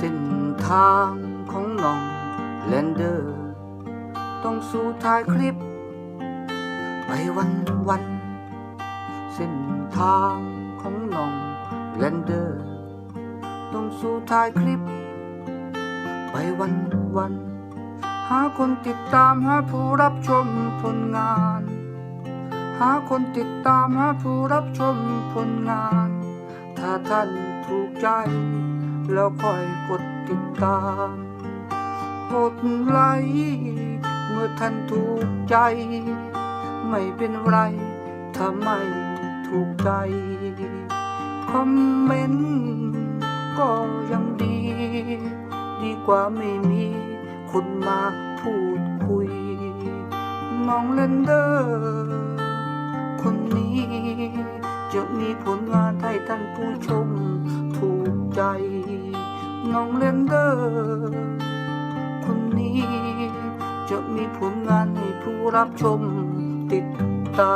เส้นทางของน้องแลนเดอร์ ต้องสู่ท้ายคลิป ไปวันวัน เส้นทางของน้องแลนเดอร์ ต้องสู่ท้ายคลิป ไปวันวัน หาคนติดตามหาผู้รับชมผลงาน หาคนติดตามหาผู้รับชมผลงาน ถ้าท่านถูกใจ แล้วค่อยกดติดตามกดไลค์เมื่อท่านถูกใจ ไม่เป็นไร ถ้าไม่ถูกใจ คอมเมนต์ก็ยังดี ดีกว่าไม่มีคนมาพูดคุย น้องเลนเดอร์ คนนี้ จะมีผลงานให้ท่านผู้ชมถูกใจ น้องเลนเดอคนนี้ จะมีผลงานให้ผู้รับชมติดตา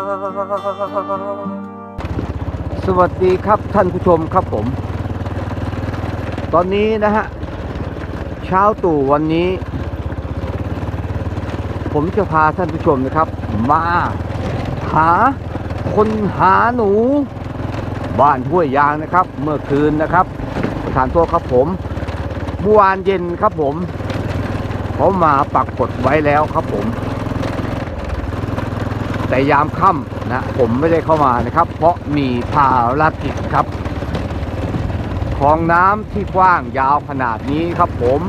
ม สวัสดีครับท่านผู้ชมครับผม ตอนนี้นะฮะ เช้าตู่วันนี้ ผมจะพาท่านผู้ชมนะครับ มา หาคนหาหนู บ้านห้วยยางนะครับ เมื่อคืนนะครับประธานโทษครับผม เมื่อวานเย็นครับผมเขามาปักกดไว้แล้วครับผม แต่ยามค่ำนะ ผมไม่ได้เข้ามานะครับ เพราะมีภารกิจครับคลองน้ำที่กว้างยาวขนาดนี้ครับผม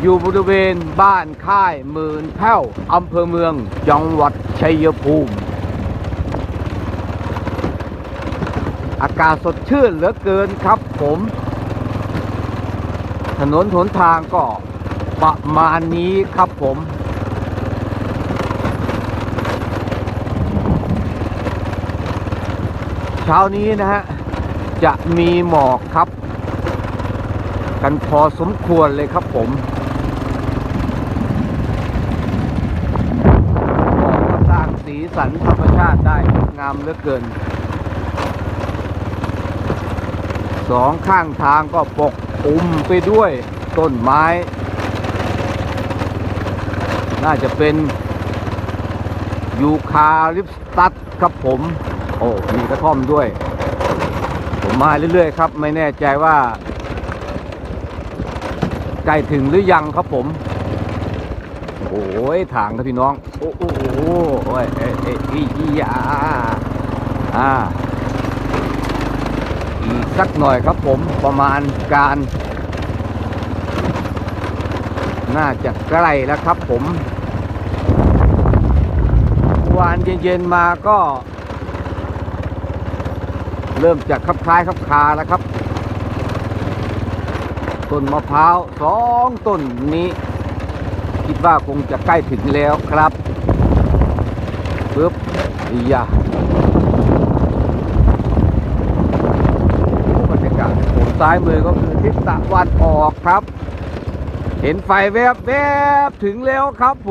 อยู่บริเวณบ้านค่ายหมื่นแพ้วอำเภอเมืองจังหวัดชัยภูมิ อากาศสดชื่นเหลือเกินครับผม ถนนหนทางก็ประมาณนี้ครับผมเช้านี้นะฮะ จะมีหมอกครับ กันพอสมควรเลยครับผมหมอกก็สร้างสีสันธรรมชาติได้งดงามเหลือเกิน สองข้างทางก็ปก คลุมไปด้วยต้นไม้ น่าจะเป็นยูคาลิปสตัสครับผม โอ้ มีกระท่อมด้วย ผมมาเรื่อยๆครับ ไม่แน่ใจว่าใกล้ถึงหรือยังครับผม โอ้ยทางครับพี่น้อง โอ้โหโอ้ยเอ้ยเอ้ยอีอียาอ่า สักหน่อยครับผมประมาณการ น่าจะใกล้แล้วครับผมวานเย็นๆมาก็ เริ่มจากคับคล้ายคับคาแล้วครับ ต้นมะพร้าวสองต้นนี้ คิดว่าคงจะใกล้ถึงแล้วครับปึ๊บอียา บรรยากาศผม ซ้ายมือก็คือทิศตะวันออกครับ เห็นไฟแวบแวบๆถึงแล้วครับผ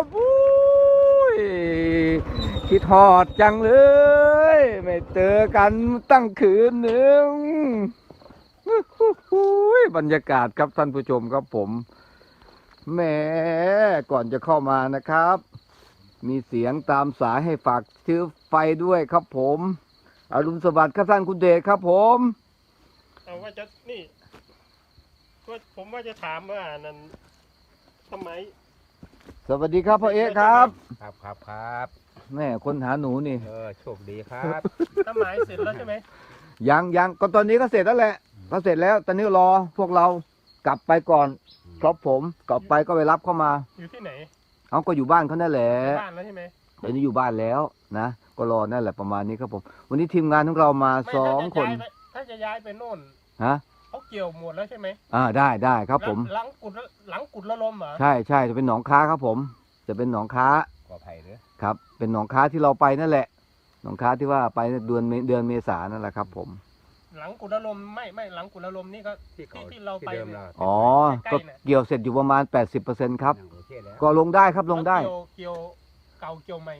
มอุ้ยคิดทอดจังเลย ไม่เจอกันตั้งคืนหนึ่งอุ้ยบรรยากาศครับท่านผู้ชมครับผมแหมก่อนจะเข้ามานะครับ มีเสียงตามสายให้ฝากชื่อไฟด้วยครับผมอรุณสวัสดิ์ครับท่านคุณเดชครับผม ว่าจะนี่ว่าผมว่าจะถามว่านั่นทำไมสวัสดีครับพ่อเอ๊ะครับครับครับครับแม่คนหาหนูนี่ เออโชคดีครับทำไมเสร็จแล้วใช่ไหมยังยังก็ตอนนี้ก็เสร็จแล้วแหละก็เสร็จแล้วตอนนี้รอพวกเรากลับไปก่อนครับผมกลับไปก็ไปรับเข้ามา อยู่ที่ไหนเอาก็อยู่บ้านเขานั่นแหละบ้านแล้วใช่ไหมเดี๋ยวนี้อยู่บ้านแล้วนะก็รอนั่นแหละประมาณนี้ครับผม วันนี้ทีมงานของเรามาไม่สองถ้าจะคนย้ายไปถ้าจะย้ายไปโน่น ฮะเขาเกี่ยวหมดแล้วใช่ไหมอ่าได้ได้ครับผม หลังกุดหลังกุดละลมเหรอใช่ใช่จะเป็นหนองค้าครับผม จะเป็นหนองค้าขออภัยเด้อครับ เป็นหนองค้าที่เราไปนั่นแหละ หนองค้าที่ว่าไปเดือนเมเดือนเมษายนนั่นแหละครับ ผม หลังกุดละลมไม่ไม่หลังกุดละลมนี่ก็ที่เขาที่ที่เราไปที่เดิมเนี่ยเราอ๋อใกล้ก็ๆน่ะ เกี่ยวเสร็จอยู่ประมาณ 80%ครับ โอเคแล้วก็ลงได้ครับลงได้เกี่ยวเกี่ยวเก่าเกี่ยวใหม่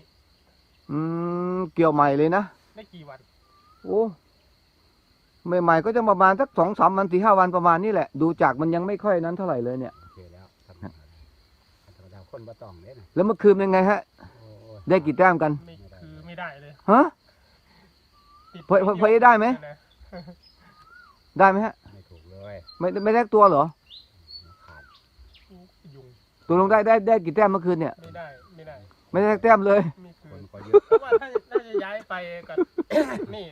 อืมเกี่ยวใหม่เลยนะ ได้กี่วัน โอ้ ใหม่ๆก็จะประมาณสักสองสามวันสี่ห้าวันประมาณนี้แหละ ดูจากมันยังไม่ค่อยนั้นเท่าไหร่เลยเนี่ย โอเคแล้วทำมาธรรมดาคนบ่ต้องเด้นะแล้วเมื่อคืนเป็นไงฮะ โอ้ยได้กี่แต้มกันไม่คือไม่ได้เลยฮะ ติดพอพอพอได้ไหมนะได้ไหมฮะ ไม่ถูกเลยไม่ไม่ได้ตัวเหรอขาดยุงตัวลงได้ได้ได้กี่แต้มเมื่อคืนเนี่ย ไม่ได้ไม่ได้ไม่ได้แต้มเลย ไม่คืคนนก็เยเพอะราะว่าถ้าถ้าจะย้ายไปกับ นี่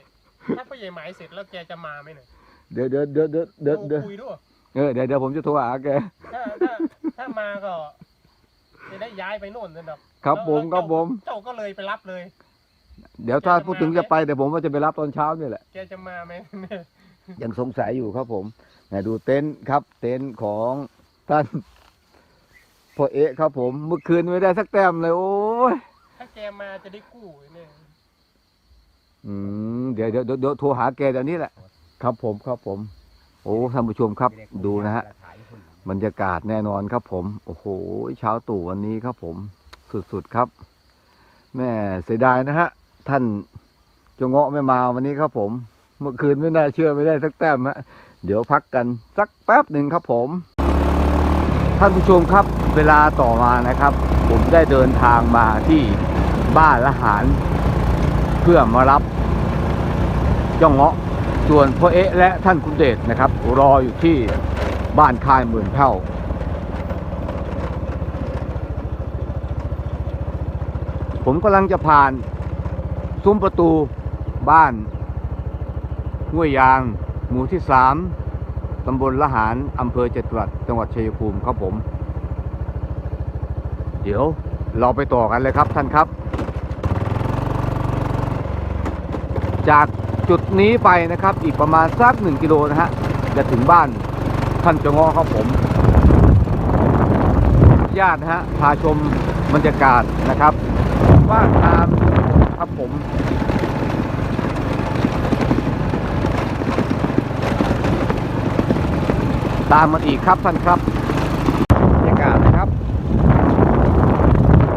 ถ้าพ่อใหญ่หมายเสร็จแล้วแกจะมาไหมเนี่ยเดี๋ยวเดี๋ยวเดี๋ยวเดี๋ยวเดี๋ยวเดี๋ยวคุยด้วยเออเดี๋ยวเดี๋ยวผมจะโทรหาแก ถ้าถ้าถ้ามาก็จะได้ย้ายไปโน่นนั่นดอกครับแล้วผมแล้วครับผม เจ้าก็เลยไปรับเลย เดี๋ยวถ้าพูดถึงจะไปแต่ผมว่าจะไปรับตอนเช้านี่แหละ แกจะมาไหมเนี่ยยังสงสัยอยู่ครับผมไหนดูเต็นท์ครับ เต็นท์ของท่านพ่อเอะครับผม เมื่อคืนไม่ได้สักแต้มเลยโอ้ย ถ้าแกมาจะได้กู้เนี่ย อืมเดี๋ยวเดี๋ยวเดี๋ยวโทรหาแกเดี๋ยวนี้แหละ ครับผมครับผม โอ้ท่านผู้ชมครับ ดูนะฮะบรรยากาศแน่นอนครับผม โอ้โหเช้าตู่วันนี้ครับผม สุดๆครับ แม่เสียดายนะฮะ ท่านจงเงาะไม่มาวันนี้ครับผม เมื่อคืนไม่น่าเชื่อไม่ได้สักแต้มฮะเดี๋ยวพักกันสักแป๊บหนึ่งครับผม ท่านผู้ชมครับ เวลาต่อมานะครับ ผมได้เดินทางมาที่บ้านละหาร เพื่อมารับ เจ้าเงาะส่วนพ่อเอ๊ะและท่านคุณเดชนะครับ รออยู่ที่บ้านค่ายหมื่นเท่าผมกำลังจะผ่าน ซุ้มประตูบ้านห้วยยาง หมู่ที่สามตำบลละหารอำเภอเจตุรัสจังหวัดชัยภูมิครับผม เดี๋ยวเราไปต่อกันเลยครับท่านครับ จาก จุดนี้ไปนะครับ อีกประมาณสักหนึ่งกิโลนะฮะจะถึงบ้านท่านจงอครับผม ญาตินะฮะพาชมบรรยากาศนะครับบ้าตามครับผมตามมาอีกครับท่านครับบรรยากาศนะครับ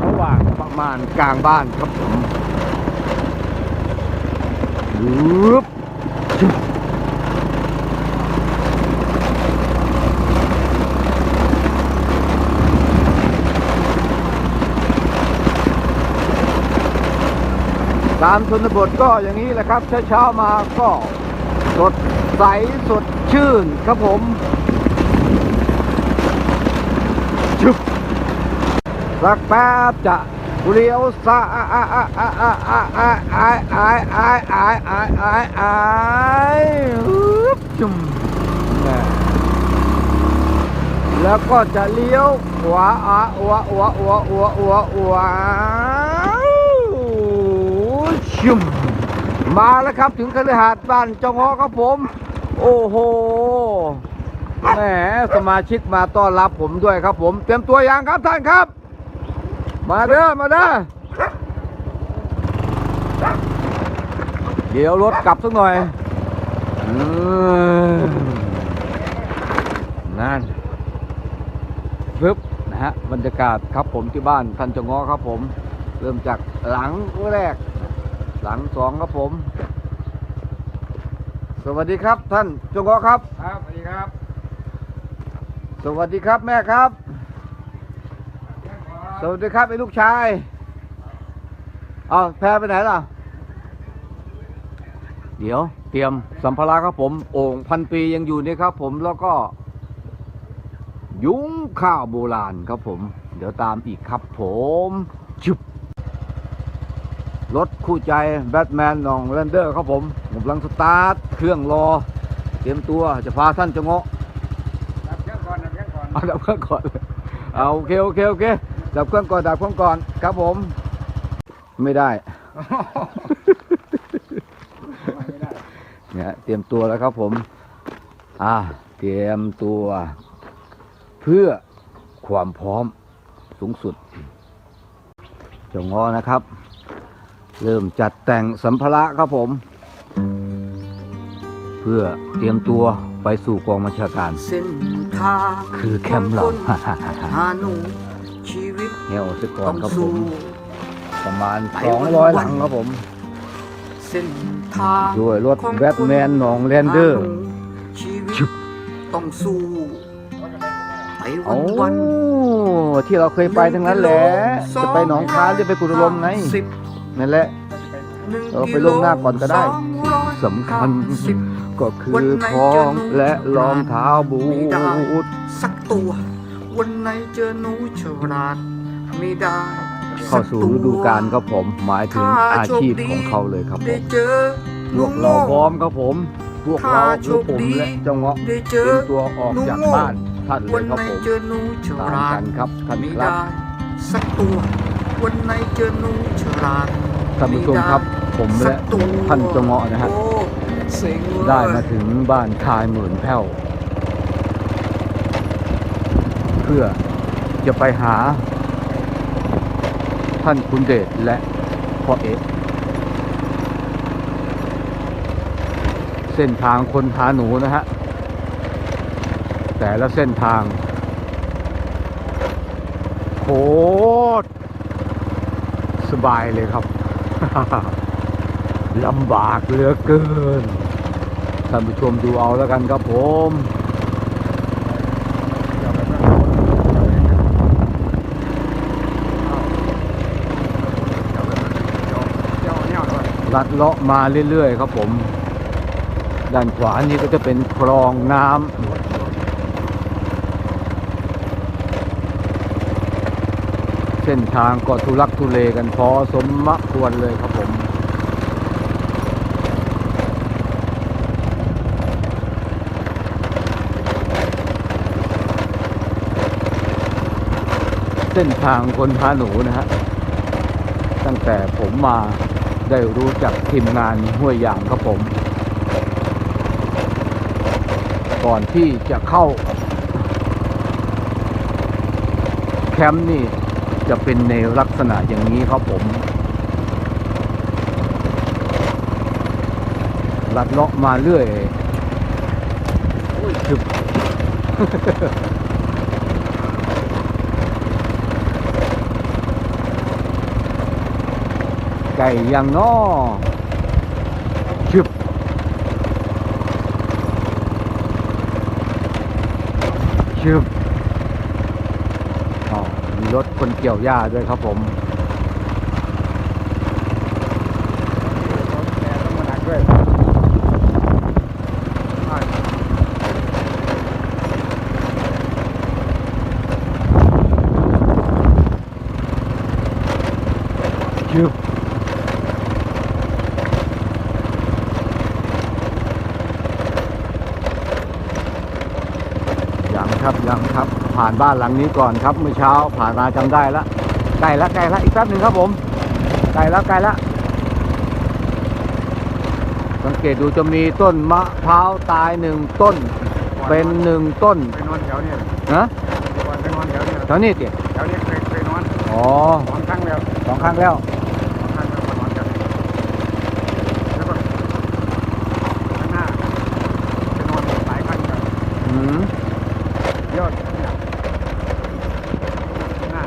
ระหว่างประมาณกลางบ้านครับผม ปึ๊บตามชนบทก็อย่างนี้แหละครับ เช้าๆมาก็สดใสสดชื่นครับผมชุบสักแป๊บจะ เลี้ยวซ้ายจุ่มแล้วก็จะเลี้ยวขวาอะวะวะวะวะวะวะชุ่มมาแล้วครับถึงคฤหาสน์บ้านจงฮอครับผม โอ้โหแหมสมาชิกมาต้อนรับผมด้วยครับผม เตรียมตัวอย่างครับท่านครับ มาเด้อมาเด้อเดี๋ยวรถกลับสักหน่อยอืมนั่นปึ๊บนะฮะบรรยากาศครับผมที่บ้านท่านจงอครับผม เริ่มจากหลังแรก หลังสองครับผม สวัสดีครับท่านจงอครับ ครับสวัสดีครับ สวัสดีครับแม่ครับ สวัสดีครับไอ้ลูกชายเอาแพรไปไหนล่ะ เดี๋ยว เตรียมสัมภาระครับผม โอ่งพันปียังอยู่นี่ครับผมแล้วก็ ยุ้งข้าวโบราณครับผม เดี๋ยวตามอีกครับผมชุบรถคู่ใจแบทแมนนองแรนเดอร์ครับผมผมกำลังสตาร์ทเครื่องรอ เตรียมตัวจะพาท่านจะเงาะดับเครื่องก่อนดับเครื่องก่อนเอาดับเครื่องก่อนเลยเอาโอเคโอเคโอเค ดับเครื่องก่อนดับเครื่องก่อนครับผมไม่ได้ไม่ได้ เนี่ยเตรียมตัวแล้วครับผม อ่า เตรียมตัว เพื่อความพร้อมสูงสุดจงงอนะครับ เริ่มจัดแต่งสัมภาระครับผม เพื่อเตรียมตัวไปสู่กองบัญชาการ เส้นทางคือแคมป์เรา หาหนู ชีวิตเฮวสก่อต้นองครับผสู้มประมาณ200หลังครับผม เส้นทางด้วยรถของแบทแมนหนองแลนเดอร์หาหนูชีวิชึตบต้องสู้ไปโอ้วันวันที่เราเคยไปทั้งนั้นแหละจะไปหนองคายหรือไปกุฎลมไงสิบนั่นแหละหนึ่งเราไปล่วงหน้าก่อนก็ได้สองร้อยสำคัญห้าสิบก็คือท้องและรองเท้าบูทสักตัว วันไหนเจอหนูฉลาด ไม่ได้เข้าสู่ฤดูกาลครับผมหมายถึงอาชีพของเขาเลยครับผได้มเจอพวกเราพร้อมครับผมพวกเราคือผมและเจ้าเงาะได้เจเตรีอยมตัวออกจากบ้านท่านเลวัยนครับไหนผมเจอหนูฉตามลากัดนครับท่านไม่ครับได้สักตัววันไหนเจอหนูฉลาดท่านผู้ชมครับผมสัและกตัวท่านเจ้าเงาะนะฮะโอ้เซ็งเว้ยได้มาถึงบ้านคายหมื่นแพ้วเพื่อจะไปหา ท่านคุณเดชและพ่อเอกเส้นทางคนหาหนูนะฮะ แต่ละเส้นทางโคตรสบายเลยครับลำบากเหลือเกินท่านผู้ชมดูเอาแล้วกันครับผม ลัดเลาะมาเรื่อยๆครับผม ด้านขวานี้ก็จะเป็นคลองน้ำเส้นทางก็ทุลักทุเลกันพอสมมควรเลยครับผมเส้นทางคนพาหนูนะฮะ ตั้งแต่ผมมา ได้รู้จักทีมงานห้วยยางครับผม ก่อนที่จะเข้า แคมป์นี่จะเป็นในลักษณะอย่างนี้ครับผม ลัดเลาะมาเรื่อยโอ้ยคือ ไก่ยังนอชึบชึบอ๋อมีรถคนเกี่ยวหญ้าด้วยครับผม ชึบยังครับยังครับ ผ่าน บ้านหลังนี้ก่อนครับเมื่อเช้าผ่านมาจำได้ละใกล้ละใกล้ละอีกแป๊บหนึ่งครับผมใกล้ละใกล้ละสังเกตดูจะมีต้นมะพร้าวตายหนึ่งต้น เป็นหนึ่งต้นไปนอนแถวนี้นะก่อนไปนอนแถวนี้แถวนี้เตี๋ยแถวนี้เคยเคยนอนอ๋อสองครั้งแล้วสองครั้งแล้ว สองครั้งแล้วมานอนแถวนี้แล้วก็ข้างหน้าไปนอนหลายครั้งแล้ว อืม ยอดเนี่ยข้างหน้า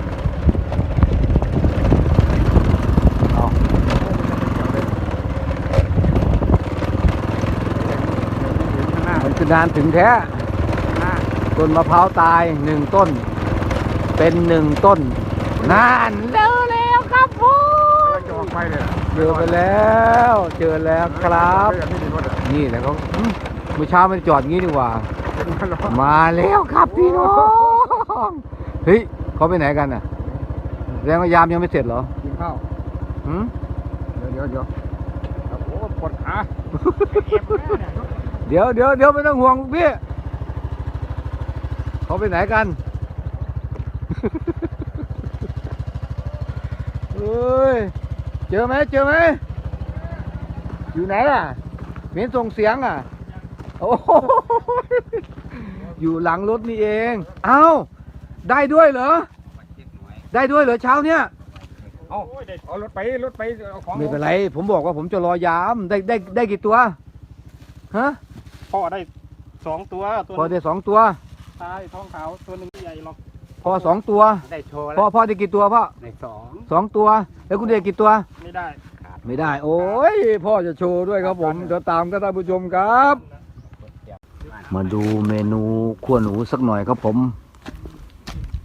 เอา ข้า งหน้ามันคือนานถึงแท้ข้างหน้าต้นมะพร้าวตายหนึ่งต้น เป็นหนึ่งต้นนานแล้วแล้วครับผมกำลังจะออกไปเลยเจอไปแล้ว เจอแล้วครับไม่มีรถอะนี่แหละเขาอืมเมื่อเช้ามันจอดงี้ดีกว่าเป็นมารถมาแล้วครับพี่น้องเฮ้ยเขาไปไหนกันน่ะแสดงว่ายามยังไม่เสร็จเหรอกินข้าวหืมเดี๋ยวเดี๋ยวเดี๋ยวโอ้ปวดขา เดี๋ยวเดี๋ยวเดี๋ยวไม่ต้องห่วงพี่เขาไปไหนกันเฮ้ยเจอไหมเจอไหมอยู่ไหนล่ะเห็นส่งเสียงอะโอ้โหอยู่หลังรถนี่เอง เอ้า ได้ด้วยเหรอ ได้ด้วยเหรอเช้าเนี้ยเอาเอารถไปรถไปเอาของไม่เป็นไร ผมบอกว่าผมจะรอยาม ได้ได้ได้กี่ตัว ฮะ พ่อได้สองตัวตัวพอได้สองตัว ตายท้องขาวตัวหนึ่งใหญ่หรอกพอสองตัว ได้โชว์พ่อแล้วพ่อได้กี่ตัวพ่อได้สองสองตัว แล้วคุณเด็กกี่ตัว ไม่ได้ขาดไม่ได้ โอ้ยพ่อจะโชว์ด้วยครับผมเดี๋ยวตามก็ท่านผู้ชมครับ มาดูเมนูขั้วหนูสักหน่อยครับผม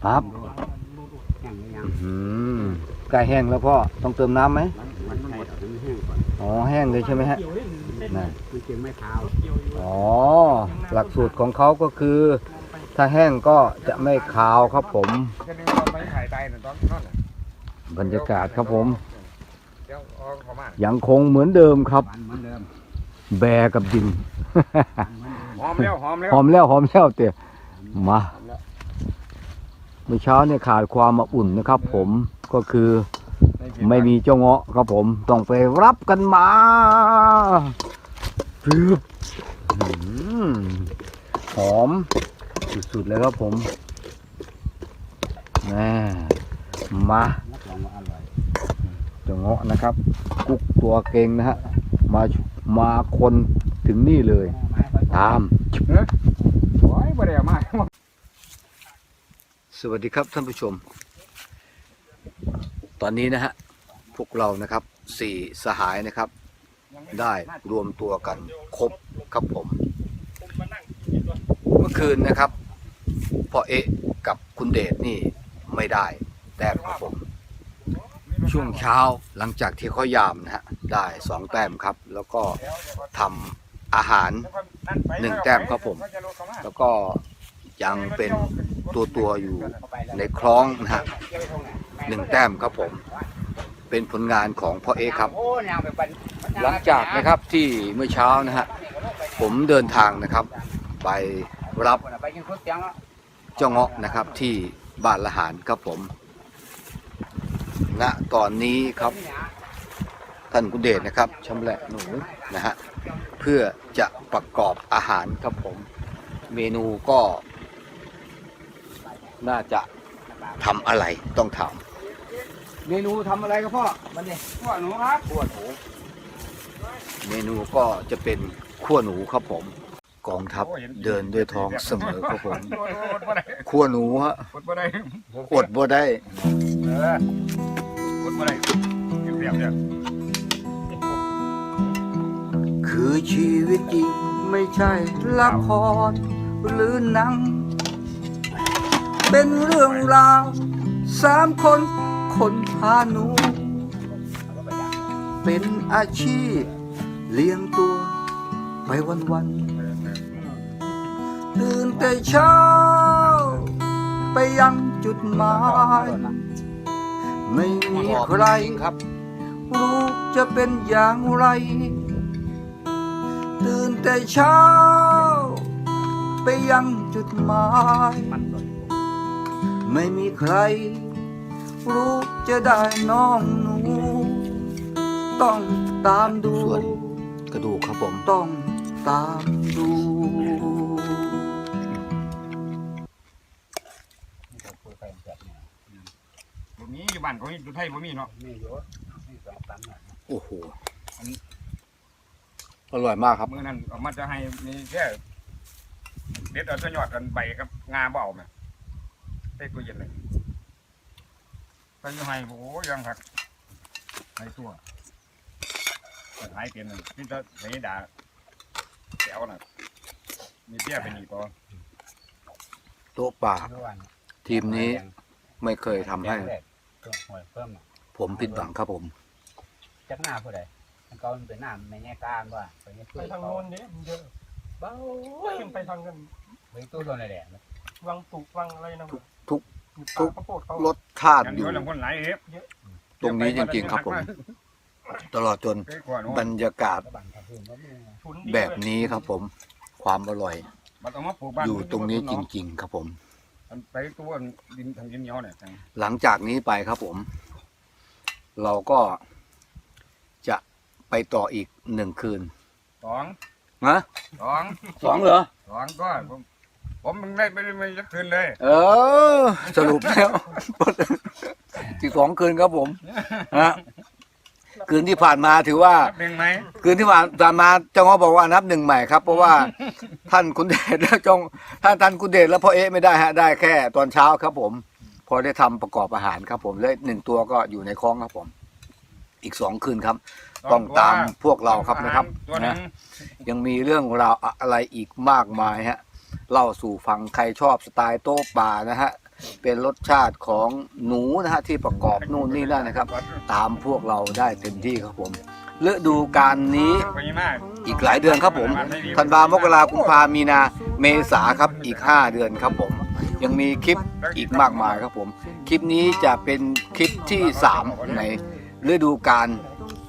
ครับแห้งหรือยังอืมใกล้แห้งแล้วพ่อต้องเติมน้ำไหมมันมันหมดถึงแห้งก่อนอ๋อแห้งเลยใช่ไหมฮะเกี่ยวเล่ นเส้นนั่นมันจึงไม่ขาวเกี่ยวอยู่อ๋อ หลักสูตรของเขาก็คือ ถ้าแห้งก็จะไม่ขาวครับผม จะนึกว่าไม่ถ่ายใจนะตอนนั่นแหละบรรยากาศครับผม เดี๋ยวเอาเข้ามายังคงเหมือนเดิมครับ หวานเหมือนเดิมแบกับดิน หอมแล้วหอมแล้วหอมแล้วหอมแล้วเตะมาหอมแล้วเมื่อเช้าเนี่ยขาดความมาอุ่นนะครับ ผมก็คือไม่มีเจ้าเงาะครับผม ต้องไปรับกันมา พึบหอม สุดๆเลยครับผมแม่มารับรองอร่อยเจ้าเงาะนะครับ กุ๊กตัวเก่งนะฮะ มา มาคนถึงนี่เลย ตามสวัสดีครับท่านผู้ชม ตอนนี้นะฮะ พวกเรานะครับสี่สหายนะครับ ได้รวมตัวกันครบครับผม เมื่อคืนนะครับพ่อเอะกับคุณเดชนี่ไม่ได้แต้มครับผม ช่วงเช้าหลังจากที่เขายามนะฮะได้สองแต้มครับ แล้วก็ทำอาหารหนึ่งแต้มครับผม แล้วก็ยังเป็นตัวตัวอยู่ในคล้องนะฮะหนึ่งแต้มครับผม เป็นผลงานของพ่อเอะครับโอ้ยางไปปั่นหลังจากนะครับที่เมื่อเช้านะฮะผมเดินทางนะครับ ไปรับไปกินก๋วยเตี๋ยวแล้วเจ้าเงาะนะครับที่บ้านละหารครับผมณตอนนี้ครับท่านคุณเดชนะครับชำแหละหนูนะฮะเพื่อจะประกอบอาหารครับผม เมนูก็ น่าจะทำอะไรต้องถาม เมนูทำอะไรครับพ่อ มันเนี่ยพวกหนูครับขั้วหนู เมนูก็จะเป็นขั้วหนูครับผม กองทัพเดินด้วยท้องเสมอครับผมอดบ่ได้ขั้วหนูฮะอดบ่ได้อดบ่ได้ เอออดบ่ได้กินเสียบเนี่ยคือชีวิตจริงไม่ใช่ละครหรือหนัง เป็นเรื่องราวสามคน คนพาหนู เป็นอาชีพ เลี้ยงตัวไปวันวันตื่นแต่เช้า ไปยังจุดหมาย ไม่มีใครครับรู้จะเป็นอย่างไร ตื่นแต่เช้า ไปยังจุดหมาย ไม่มีใคร รู้จะได้น้องหนู ต้องตามดู ส่วนกระดูกครับผม ต้องตามดู บ่มีอยู่บ้านเขาอยู่ไทยบ่มีเนาะมีอยู่มีสองสามอย่างโอ้โหอร่อยมากครับ มื้อนั้นเอามาจะให้มีแค่เด็ดเอาตัวยอดกันใบกับงาเบเอาแม่ใส่ตู้เย็นเลย ใส่อยู่ให้โอ้ยยังคักให้ตัวแต่หายเปลี่ยนเลยนี่จะใส่ด่าแก้วน่ะมีเตี้ยเป็นอีกต่อโต๊ะป่าทุกวันทีมนี้ไม่เคยทำให้ตัวหวยเพิ่มอะผมผิดหวังครับผม จักหน้าผู้ใดมันก็มันเป็นหน้าไม่แน่กล้ารว่าไปนี่ไปทางโน้นเนี่ยมันเยอะเบ้าขึ้นไปทางกันไปตู้ตัวไหนแดงวังปลูกวังอะไรนะทุกทุกอยู่ป่าข้าวโพดเขารส ชาติอย่างอเดียยู่ วลำคนหลายเอ๊ะตรงนี้จริงๆครับผม ตลอดจนเอ้ยกว่าโน้นบรรยากาศตะบันตะพื้นก็มีทุนดีแบบนี้ครับผม ความอร่อย มันเอามาปลูกบ้านอยู่ตรงนี้จริง ๆ ครับผม มันไปตัวดินทางดินเหนียวเนี่ยหลังจากนี้ไปครับผม เราก็จะไปต่ออีกหนึ่งคืนสองนะสองสองเหรอสองก็ผม ผมมันได้ไม่ได้ไม่ยักคืนเลย เออ สรุปแล้วที่สองคืนครับผมฮะคืนที่ผ่านมาถือว่านับหนึ่งไหมคืนที่ผ่านผ่านมาเจ้าง้อบอกว่านับหนึ่งใหม่ครับ เพราะว่า ท่านคุณเดชและจงท่านท่านคุณเดชและพ่อเอ๊ะไม่ได้ฮะได้แค่ตอนเช้าครับผม พอได้ทำประกอบอาหารครับ ผมและหนึ่งตัวก็อยู่ในคลองครับผม อีกสองคืนครับ ต้องตามพวกเราครับนะครับตัวหนึนะงยังมีเรื่องราวอะไรอีกมากมายฮะ เล่าสู่ฟังใครชอบสไตล์โต๊ะป่านะฮะเป็นรสชาติของหนูนะฮะที่ประกอบนู่นนี่นั่นนะครับ ตามพวกเราได้เต็มที่ครับผมฤดูการนี้อีกหลายเดือนครับผมธันวามกรากุมภามีนาเมษาครับอีก 5 เดือนครับผม ยังมีคลิปอีกมากมายครับผม คลิปนี้จะเป็นคลิปที่ 3 ในฤดูการ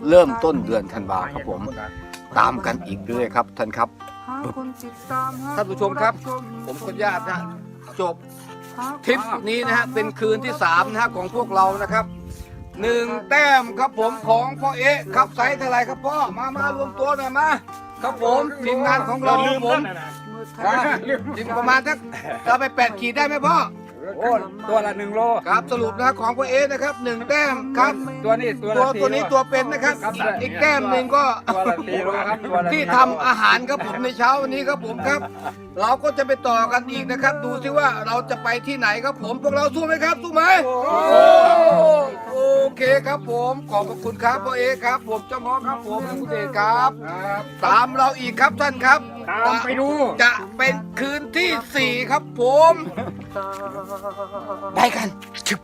เริ่มต้นเดือนธันวาครับผม ตามกันอีกเรื่อยครับท่านครับ ท่านผู้ชมครับ ผมขออนุญาตนะจบทริปนี้นะฮะเป็นคืนที่3นะฮะของพวกเรานะครับหนึ่งแต้มครับผมของพ่อเอ๊ะครับไซส์เท่าไหรครับพ่อมามารวมตัวหน่อยมาครับผมทีมงานของเราลืครับมผมนั่นน่ะนะอ่าทีมประมาณสักเราไปแปดขีดได้ไหมพ่อ โอ้ตัวละหนึ่งโล ครับสรุปนะของพ่อเอ๊ะนะครับหนึ่งแต้มครับ ตัวนี้ตัวตัวละตัวนี้ตัวเป็นนะครับครับ อีกแต้มหนึ่งก็ ตัวละสี่โลครับตัวละที่ทำอาหารครับผมในเช้าวันนี้ครับผมครับ เราก็จะไปต่อกันอีกนะครับ ดูซิว่าเราจะไปที่ไหนครับผมพวกเราสู้ไหมครับสู้ไหมโอเคครับผมขอบพระคุณครับพ่อเอกครับ ผมเจ้าหมอครับผมและคุณเอกครับ ตามเราอีกครับท่านครับ ตามไปดู จะเป็นคืนที่สี่ครับผม ไปกันชึบ